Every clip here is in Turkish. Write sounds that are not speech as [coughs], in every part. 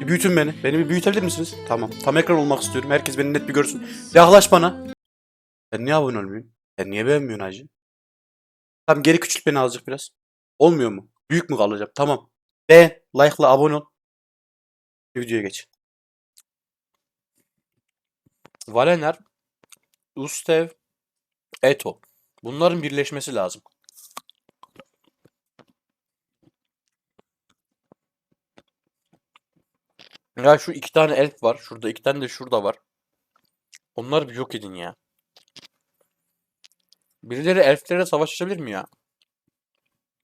Bir büyütün beni. Beni bir büyütebilir misiniz? Tamam. Tam ekran olmak istiyorum. Herkes beni net bir görsün. Yaklaş bana. Sen niye abone olmuyorsun? Sen niye beğenmiyorsun hacı? Tamam geri küçült beni azıcık biraz. Olmuyor mu? Büyük mü kalacağım? Tamam. Beğen, like'la abone ol. Videoya geç. Valener, Ustev, Eto. Bunların birleşmesi lazım. Ya şu iki tane elf var. Şurada iki tane de şurada var. Onları bir yok edin ya. Birileri elflere savaş açabilir mi ya?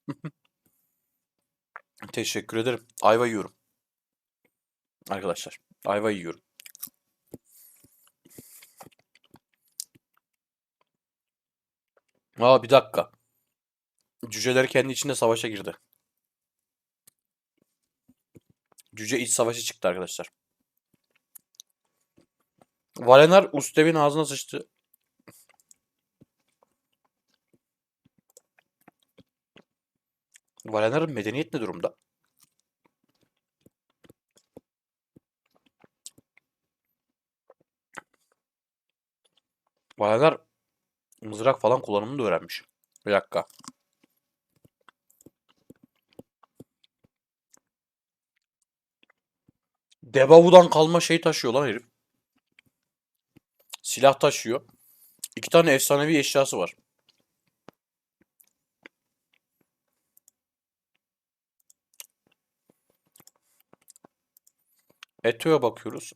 [laughs] Teşekkür ederim. Ayva yiyorum. Arkadaşlar. Ayva yiyorum. Aa bir dakika. Cüceler kendi içinde savaşa girdi. Cüce iç savaşı çıktı arkadaşlar. Valenar Ustev'in ağzına sıçtı. Valenar'ın medeniyet ne durumda? Valenar mızrak falan kullanımını da öğrenmiş. Bir dakika. Debavu'dan kalma şey taşıyor lan herif. Silah taşıyor. İki tane efsanevi eşyası var. Eto'ya bakıyoruz.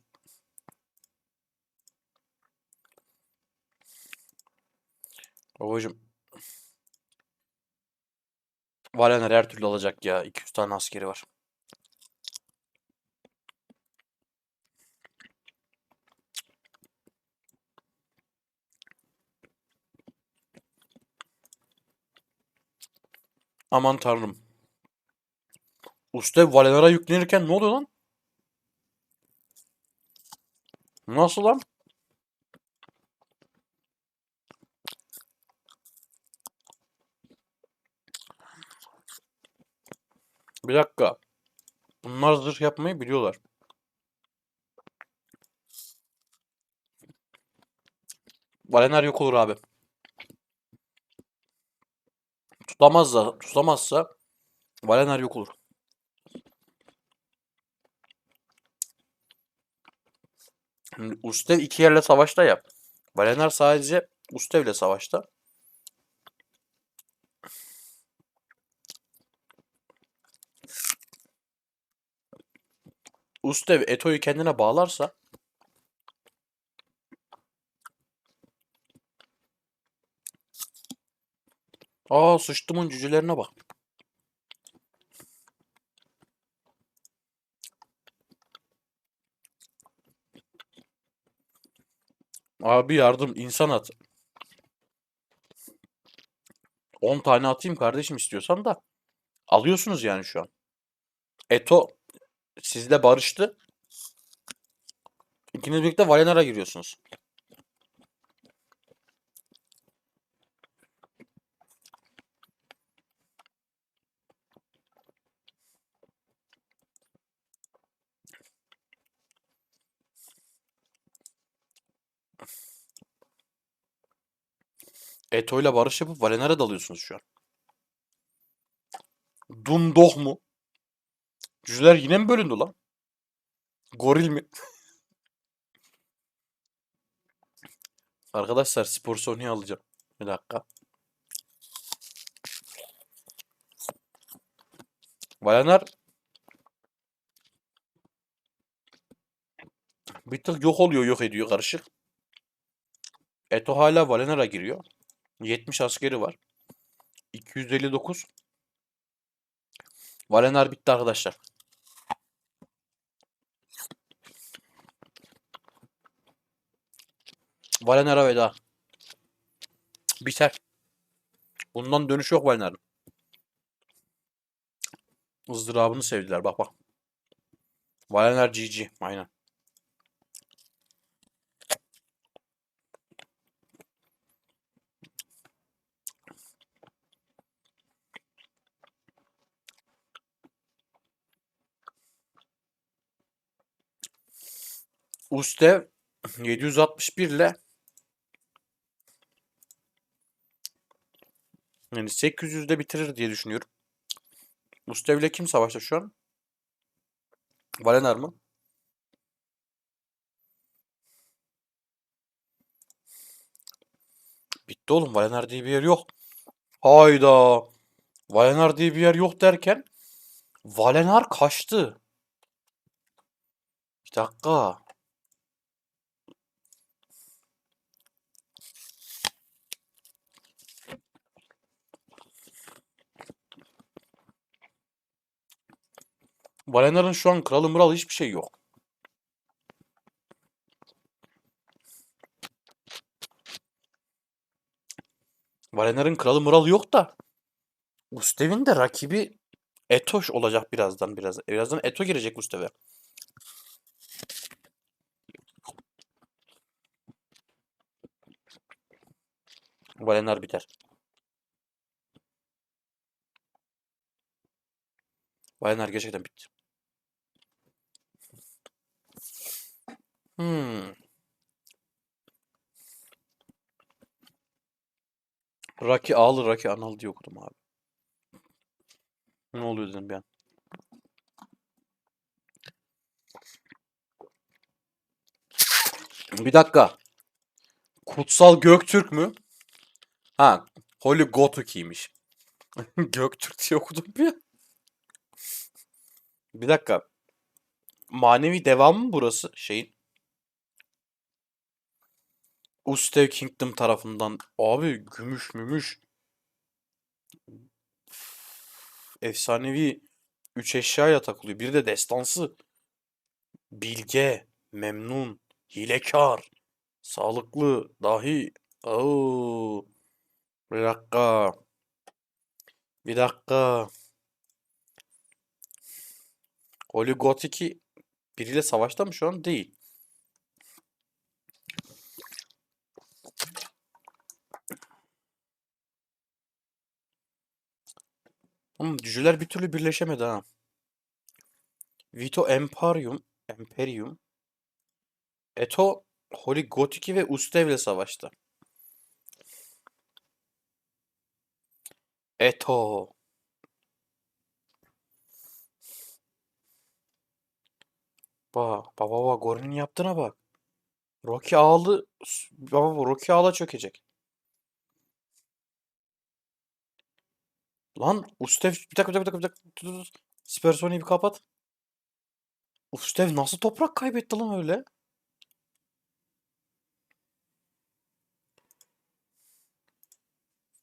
Babacım. Valener her türlü alacak ya. 200 tane askeri var. Aman tanrım. Usta Valenar'a yüklenirken ne oluyor lan? Nasıl lan? Bir dakika. Bunlar zırh yapmayı biliyorlar. Valenar yok olur abi. Tutamazsa, tutamazsa Valenar yok olur. Ustev iki yerle savaşta ya. Valenar sadece Ustev'le savaşta. Ustev Eto'yu kendine bağlarsa Aa sıçtımın cücelerine bak. Abi yardım insan at. 10 tane atayım kardeşim istiyorsan da. Alıyorsunuz yani şu an. Eto sizle barıştı. İkiniz birlikte Valenar'a giriyorsunuz. Eto ile barış yapıp Valenar'a dalıyorsunuz şu an. Dumdoh mu? Cüceler yine mi bölündü lan? Goril mi? [laughs] Arkadaşlar spor Sony'yi alacağım. Bir dakika. Valenar bir tık yok oluyor, yok ediyor karışık. Eto hala Valenar'a giriyor. 70 askeri var. 259. Valenar bitti arkadaşlar. Valenar'a veda. Biter. Bundan dönüş yok Valenar'ın. ızdırabını sevdiler. Bak bak. Valenar GG. Aynen. Ustev 761 ile yani 800'de bitirir diye düşünüyorum. Ustev ile kim savaşta şu an? Valenar mı? Bitti oğlum. Valenar diye bir yer yok. Hayda. Valenar diye bir yer yok derken Valenar kaçtı. Bir dakika. Valenar'ın şu an kralı muralı hiçbir şey yok. Valenar'ın kralı muralı yok da Gustev'in de rakibi Etoş olacak birazdan biraz. Birazdan Eto girecek Gustev'e. Valenar biter. Valenar gerçekten bitti. Hmm. Raki ağlı Raki anal diye okudum abi. Ne oluyor dedim an. Bir dakika. Kutsal Göktürk mü? Ha, Holy Gotuk'iymiş. [laughs] Göktürk diye okudum bir. Bir dakika. Manevi devam mı burası şeyin? Ustev Kingdom tarafından. Abi gümüş mümüş. Efsanevi 3 eşyayla takılıyor. Bir de destansı. Bilge, memnun, hilekar, sağlıklı, dahi. Oo. Bir dakika. Bir dakika. Holy Gothic'i biriyle savaşta mı şu an? Değil. Oğlum cüceler bir türlü birleşemedi ha. Vito Emparium, Imperium, Eto Holy Gothic'i ve Ustev'le savaştı. Eto. Bak, baba baba Gorin'in yaptığına bak. Rocky ağlı, baba Rocky ağla çökecek. Lan Ustev bir dakika bir dakika bir dakika. Dur, dur. Spersoni'yi bir kapat. Ustev nasıl toprak kaybetti lan öyle?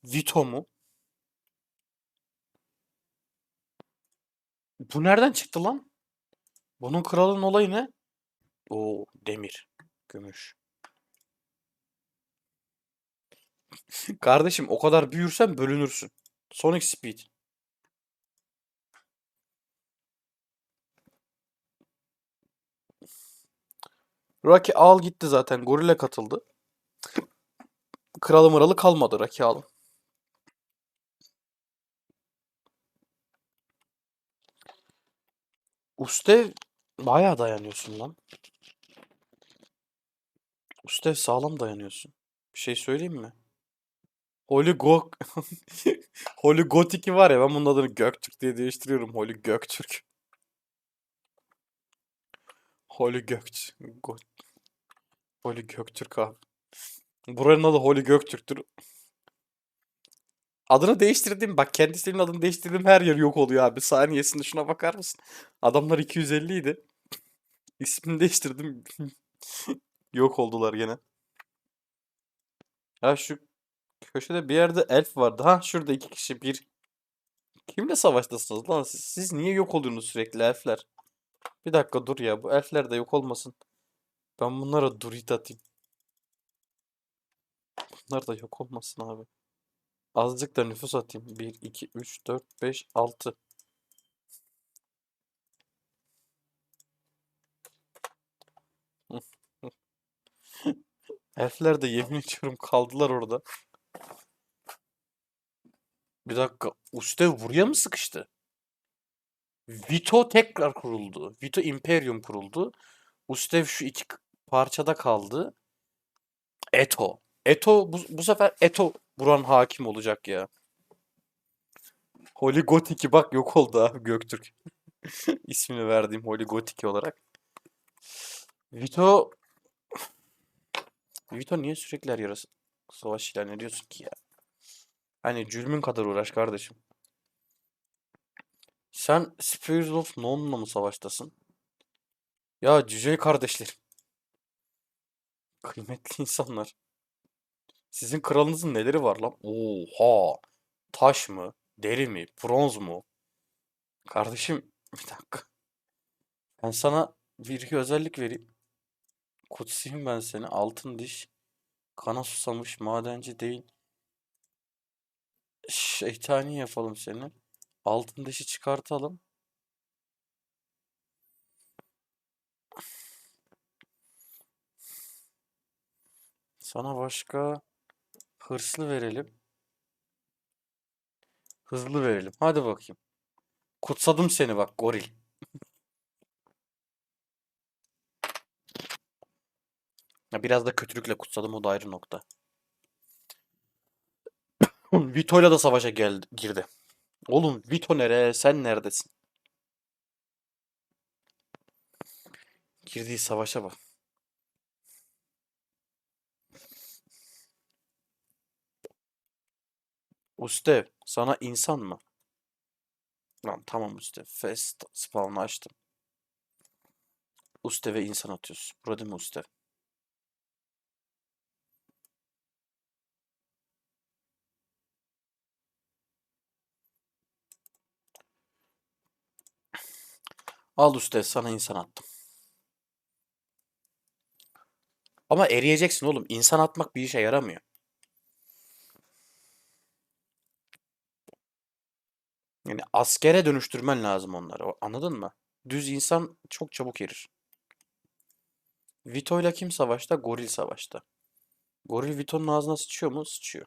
Vito mu? Bu nereden çıktı lan? Bunun kralın olayı ne? Oo demir, gümüş. [laughs] Kardeşim o kadar büyürsen bölünürsün. Sonic Speed. Rocky al gitti zaten. Gorilla katıldı. Kralı mıralı kalmadı Rocky Al'ın. Ustev bayağı dayanıyorsun lan. Ustev sağlam dayanıyorsun. Bir şey söyleyeyim mi? Holy Go Holy [laughs] Gothic var ya ben bunun adını Göktürk diye değiştiriyorum. Holy Göktürk. Holy Gökt Go Holy Göktürk abi. Buranın adı Holy Göktürk'tür. Adını değiştirdim. Bak kendisinin adını değiştirdim her yer yok oluyor abi. Saniyesinde şuna bakar mısın? Adamlar 250 idi. [laughs] İsmini değiştirdim. [laughs] yok oldular gene. Ya şu köşede bir yerde elf vardı. Ha şurada iki kişi bir. Kimle savaştasınız lan siz? Siz niye yok oluyorsunuz sürekli elfler? Bir dakika dur ya. Bu elfler de yok olmasın. Ben bunlara durit atayım. Bunlar da yok olmasın abi. Azıcık da nüfus atayım. 1, 2, 3, 4, 5, 6. Elfler de yemin ediyorum kaldılar orada. Bir dakika. Ustev buraya mı sıkıştı? Vito tekrar kuruldu. Vito Imperium kuruldu. Ustev şu iki parçada kaldı. Eto. Eto bu, bu sefer Eto buran hakim olacak ya. Holy Gothic bak yok oldu abi Göktürk. [laughs] İsmini verdiğim Holy Gothic olarak. Vito Vito niye sürekli her yere savaş ilan ediyorsun ki ya? Hani cülmün kadar uğraş kardeşim. Sen Spears of None'la mı savaştasın? Ya cüce kardeşlerim. Kıymetli insanlar. Sizin kralınızın neleri var lan? Oha! Taş mı? Deri mi? Bronz mu? Kardeşim [laughs] bir dakika. Ben sana bir iki özellik vereyim. Kutsayım ben seni. Altın diş. Kana susamış madenci değil. Şeytani yapalım seni. Altın dişi çıkartalım. Sana başka hırslı verelim. Hızlı verelim. Hadi bakayım. Kutsadım seni bak goril. Biraz da kötülükle kutsadım o da ayrı nokta. Vito'yla da savaşa geldi, girdi. Oğlum Vito nereye? Sen neredesin? Girdiği savaşa bak. Ustev, sana insan mı? Lan tamam Ustev. Fest spawn'ı açtım. Ustev'e insan atıyorsun. Burada mi Ustev? Al Ustev sana insan attım. Ama eriyeceksin oğlum. İnsan atmak bir işe yaramıyor. Yani askere dönüştürmen lazım onları. Anladın mı? Düz insan çok çabuk erir. Vito'yla kim savaşta? Goril savaşta. Goril Vito'nun ağzına sıçıyor mu? Sıçıyor.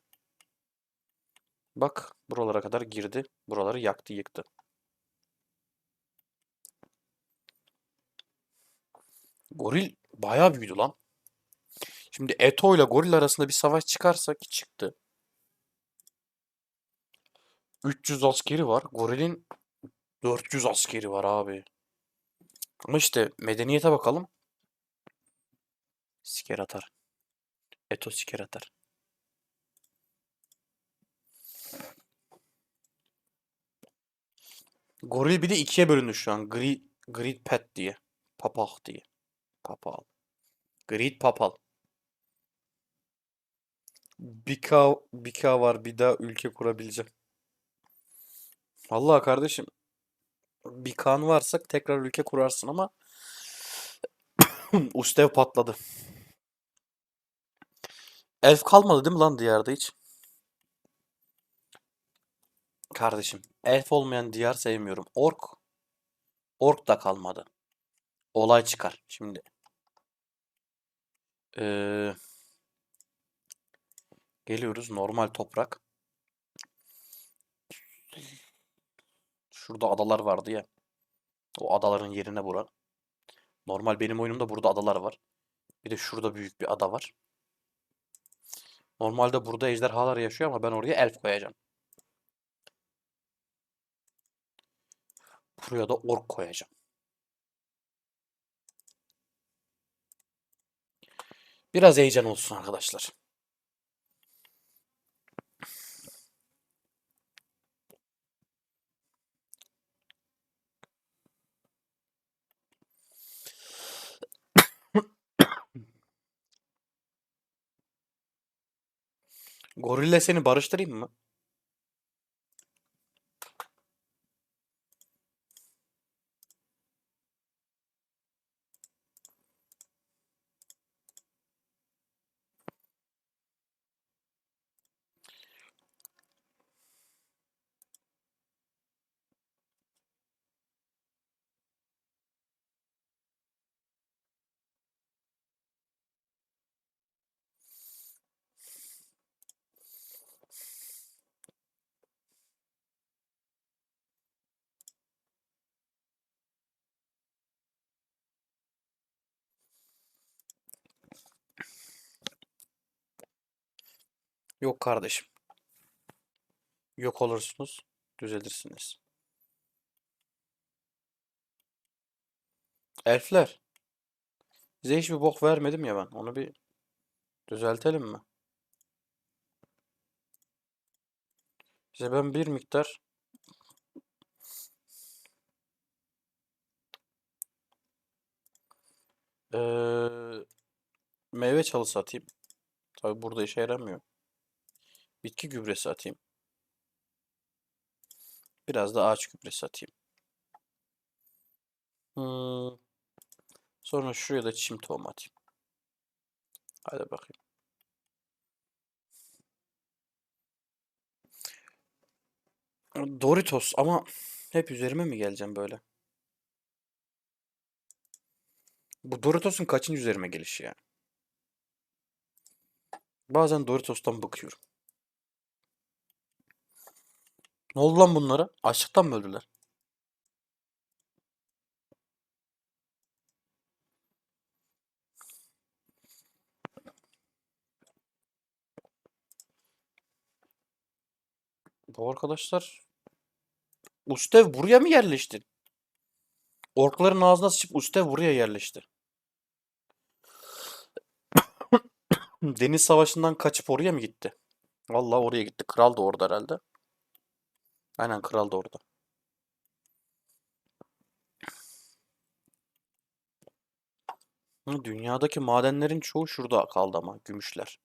Bak buralara kadar girdi. Buraları yaktı yıktı. Goril bayağı büyüdü lan. Şimdi Eto ile Goril arasında bir savaş çıkarsa ki çıktı. 300 askeri var. Goril'in 400 askeri var abi. Ama işte medeniyete bakalım. Siker atar. Eto siker atar. Goril bir de ikiye bölündü şu an. Greed, Greed Pet diye. Papal diye. Papal. Greed Papal. Bika, Bika var. Bir daha ülke kurabileceğim. Vallahi kardeşim. Bir kan varsa tekrar ülke kurarsın ama [coughs] Ustev patladı. Elf kalmadı değil mi lan diyarda hiç? Kardeşim, elf olmayan diyar sevmiyorum. Ork. Ork da kalmadı. Olay çıkar şimdi. Ee, geliyoruz normal toprak. Şurada adalar vardı ya. O adaların yerine bura. Normal benim oyunumda burada adalar var. Bir de şurada büyük bir ada var. Normalde burada ejderhalar yaşıyor ama ben oraya elf koyacağım. Buraya da ork koyacağım. Biraz heyecan olsun arkadaşlar. Gorille seni barıştırayım mı? Yok kardeşim. Yok olursunuz, düzelirsiniz. Elfler. Size hiçbir bok vermedim ya ben. Onu bir düzeltelim mi? Size ben bir miktar eee, meyve çalısı atayım. Tabi burada işe yaramıyor. Bitki gübresi atayım. Biraz da ağaç gübresi atayım. Hmm. Sonra şuraya da çim tohum atayım. Hadi bakayım. Doritos ama hep üzerime mi geleceğim böyle? Bu Doritos'un kaçıncı üzerime gelişi ya? Bazen Doritos'tan bıkıyorum. Ne oldu lan bunlara? Açlıktan mı öldüler? Bu arkadaşlar Ustev buraya mı yerleşti? Orkların ağzına sıçıp Ustev buraya yerleşti. [coughs] Deniz Savaşı'ndan kaçıp oraya mı gitti? Vallahi oraya gitti. Kral da orada herhalde. Aynen kral da orada. Dünyadaki madenlerin çoğu şurada kaldı ama gümüşler.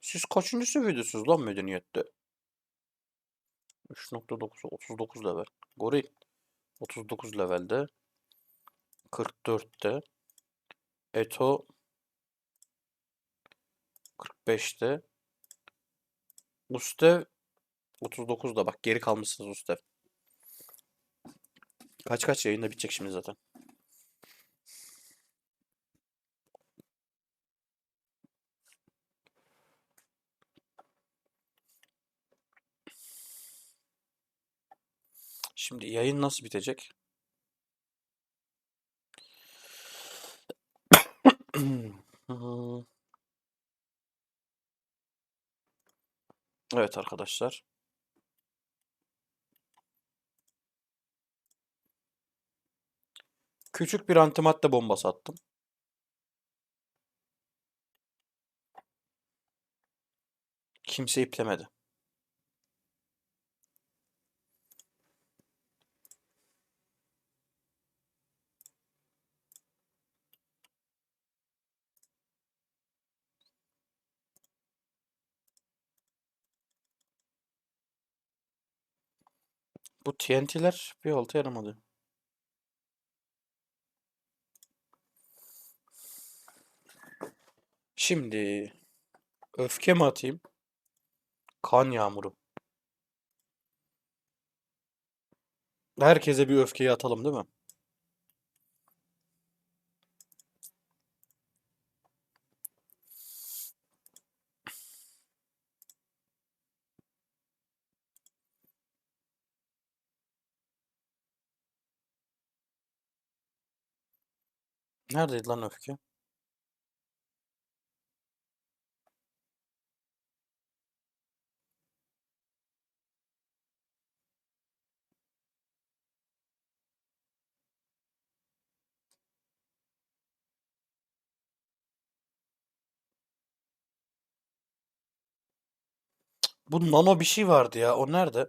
Siz kaçıncı seviyedesiniz lan medeniyette? 3.9 39 level. Goril 39 levelde. 44'te. Eto 45'te. Ustev 39'da bak geri kalmışsınız Ustev. Kaç kaç yayında bitecek şimdi zaten. Şimdi yayın nasıl bitecek? Evet arkadaşlar. Küçük bir antimadde bombası attım. Kimse iplemedi. Bu TNT'ler bir olta yaramadı. Şimdi öfke mi atayım? Kan yağmuru. Herkese bir öfkeyi atalım değil mi? Neredeydi lan öfke? Bu nano bir şey vardı ya. O nerede?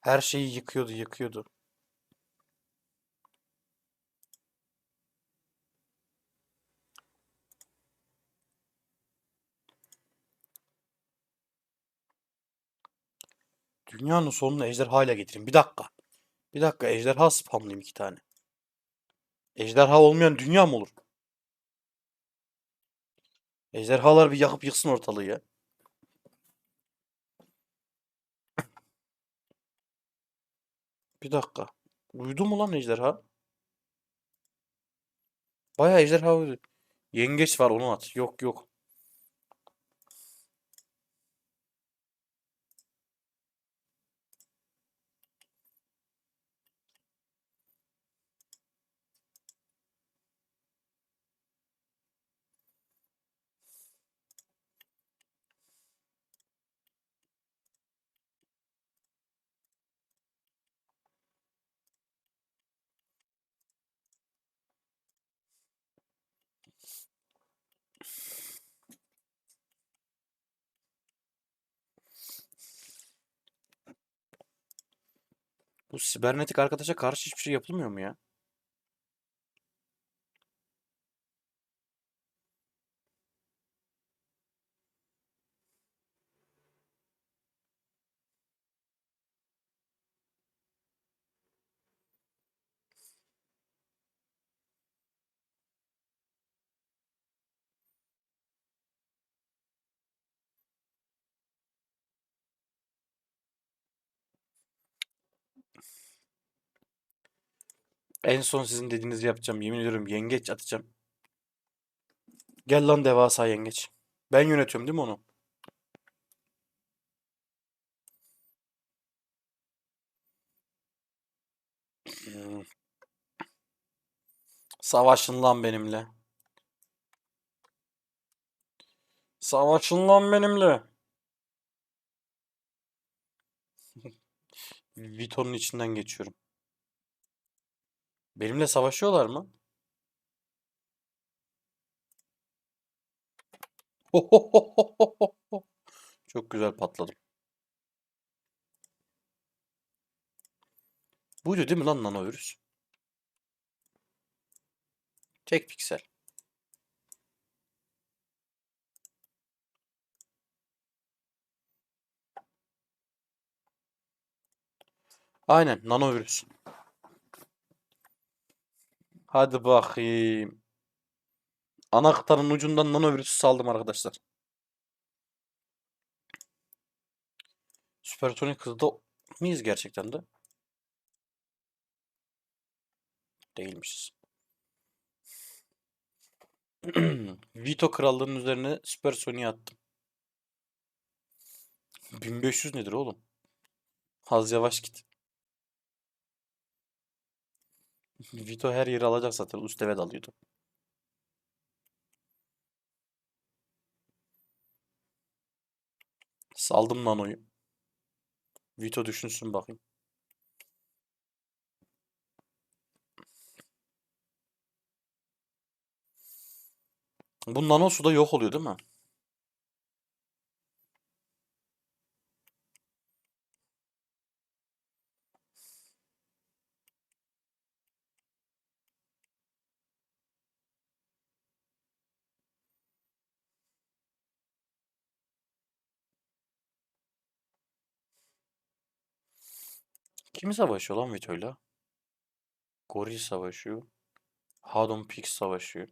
Her şeyi yıkıyordu, yıkıyordu. Dünyanın sonunu ejderha ile getireyim. Bir dakika. Bir dakika ejderha spamlayayım iki tane. Ejderha olmayan dünya mı olur? Ejderhalar bir yakıp yıksın ortalığı ya. Bir dakika. Uyudu mu lan ejderha? Bayağı ejderha uyudu. Yengeç var onu at. Yok yok. Bu sibernetik arkadaşa karşı hiçbir şey yapılmıyor mu ya? En son sizin dediğinizi yapacağım. Yemin ediyorum yengeç atacağım. Gel lan devasa yengeç. Ben yönetiyorum değil mi onu? Hmm. Savaşın lan benimle. Savaşın lan benimle. [laughs] Vito'nun içinden geçiyorum. Benimle savaşıyorlar mı? [laughs] Çok güzel patladım. Buydu değil mi lan nanovirüs? Tek piksel. Aynen nanovirüs. Hadi bakayım. Ana kıtanın ucundan nanovirüsü saldım arkadaşlar. Süpersonik hızda mıyız gerçekten de? Değilmişiz. [clears throat] Vito krallığının üzerine süpersoniği attım. 1500 nedir oğlum? Az yavaş git. Vito her yeri alacak zaten. Usteve dalıyordu. Saldım nanoyu. Vito düşünsün bakayım. Bu nano suda yok oluyor değil mi? Kim savaşıyor lan Vito'yla? Goril savaşıyor. Hadon Pix savaşıyor.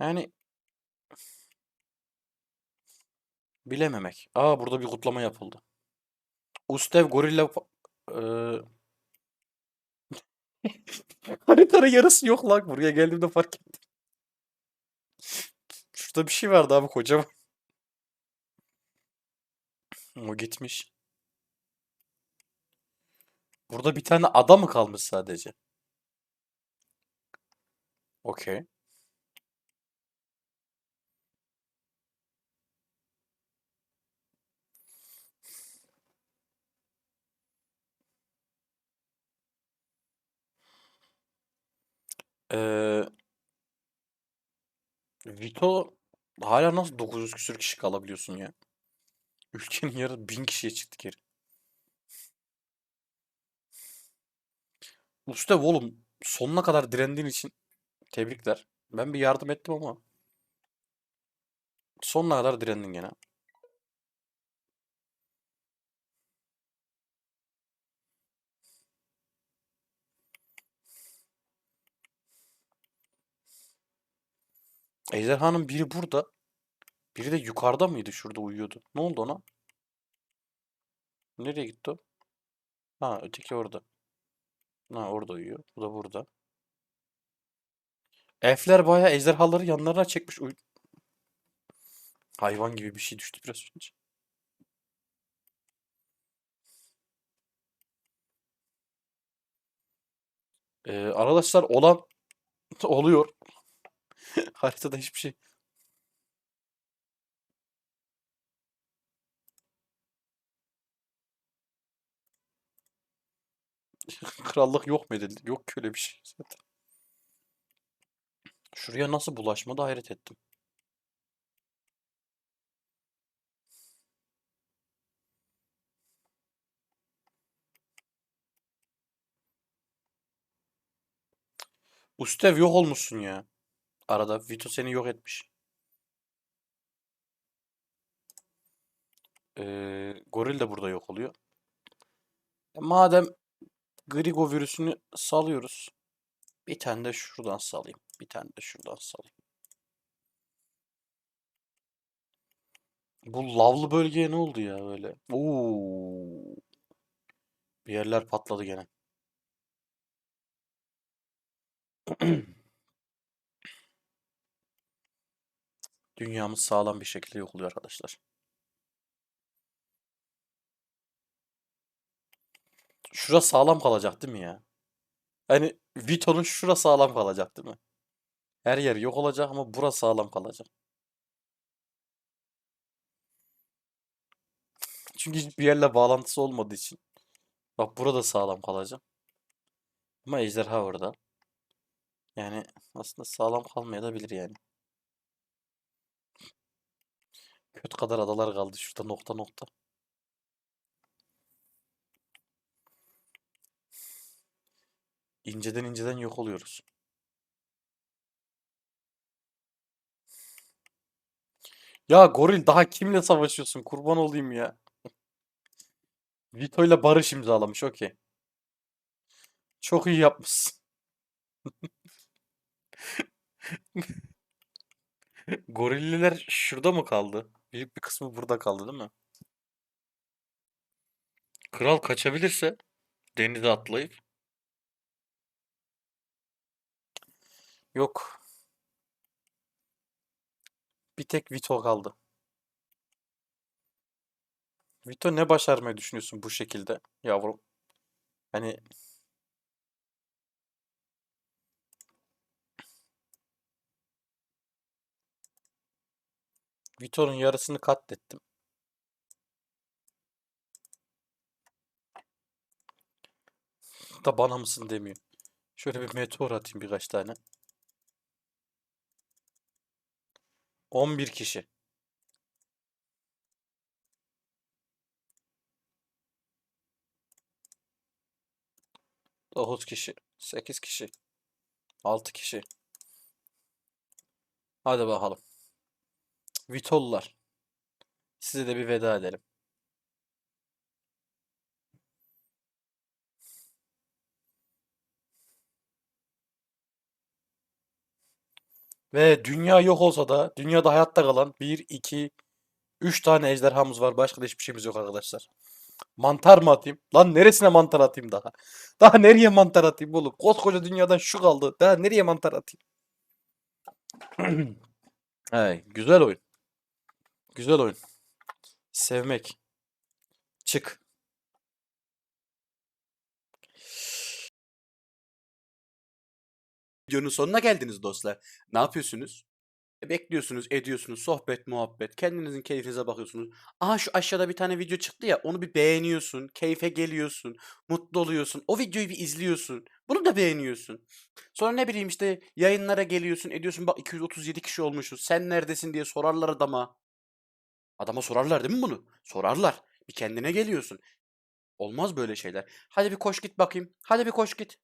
Yani bilememek. Aa burada bir kutlama yapıldı. Ustev gorilla eee [laughs] haritanın yarısı yok lan. Buraya geldiğimde fark ettim. Şurada bir şey vardı abi kocaman. [laughs] O gitmiş. Burada bir tane ada mı kalmış sadece? Okey. Eee Vito hala nasıl 900 küsür kişi kalabiliyorsun ya? Ülkenin yarı 1000 kişiye çıktı geri. Usta oğlum sonuna kadar direndiğin için tebrikler. Ben bir yardım ettim ama sonuna kadar direndin gene. Ejderhanın biri burada. Biri de yukarıda mıydı? Şurada uyuyordu. Ne oldu ona? Nereye gitti o? Ha öteki orada. Ha orada uyuyor. Bu da burada. Elfler bayağı ejderhaları yanlarına çekmiş. Uy Hayvan gibi bir şey düştü biraz önce. Ee, arkadaşlar olan [laughs] oluyor. [laughs] Haritada hiçbir şey. [laughs] krallık yok mu? Yok ki öyle bir şey zaten. Şuraya nasıl bulaşma da hayret ettim. Ustev yok olmuşsun ya. Arada Vito seni yok etmiş. Ee, goril de burada yok oluyor. E, madem Grigo virüsünü salıyoruz. Bir tane de şuradan salayım. Bir tane de şuradan salayım. Bu lavlı bölgeye ne oldu ya böyle? Oo. Bir yerler patladı gene. [clears throat] Dünyamız sağlam bir şekilde yok oluyor arkadaşlar. Şura sağlam kalacak değil mi ya? Hani Vito'nun şura sağlam kalacak değil mi? Her yer yok olacak ama bura sağlam kalacak. Çünkü hiçbir yerle bağlantısı olmadığı için. Bak burada sağlam kalacak. Ama ejderha orada. Yani aslında sağlam kalmayabilir yani. Kötü kadar adalar kaldı şurada nokta nokta. İnceden inceden yok oluyoruz. Ya goril daha kimle savaşıyorsun? Kurban olayım ya. Vito ile barış imzalamış. Okey. Çok iyi yapmışsın. [laughs] Gorilliler şurada mı kaldı? Büyük bir kısmı burada kaldı değil mi? Kral kaçabilirse denize atlayıp Yok. Bir tek Vito kaldı. Vito ne başarmayı düşünüyorsun bu şekilde yavrum? Hani Vito'nun yarısını katlettim. Da bana mısın demiyor. Şöyle bir meteor atayım birkaç tane. 11 kişi. Dokuz kişi. Sekiz kişi. Altı kişi. Hadi bakalım. Vitollar. Size de bir veda edelim. Ve dünya yok olsa da dünyada hayatta kalan 1, 2, 3 tane ejderhamız var. Başka da hiçbir şeyimiz yok arkadaşlar. Mantar mı atayım? Lan neresine mantar atayım daha? [laughs] Daha nereye mantar atayım oğlum? Koskoca dünyadan şu kaldı. Daha nereye mantar atayım? [clears throat] Hey, güzel oyun. Güzel oyun. Sevmek. Çık. Videonun sonuna geldiniz dostlar. Ne yapıyorsunuz? E, Bekliyorsunuz, ediyorsunuz, sohbet, muhabbet. Kendinizin keyfinize bakıyorsunuz. Aha şu aşağıda bir tane video çıktı ya, onu bir beğeniyorsun, keyfe geliyorsun, mutlu oluyorsun. O videoyu bir izliyorsun. Bunu da beğeniyorsun. Sonra ne bileyim işte yayınlara geliyorsun, ediyorsun. Bak 237 kişi olmuşuz. Sen neredesin diye sorarlar adama. Adama sorarlar değil mi bunu? Sorarlar. Bir kendine geliyorsun. Olmaz böyle şeyler. Hadi bir koş git bakayım. Hadi bir koş git.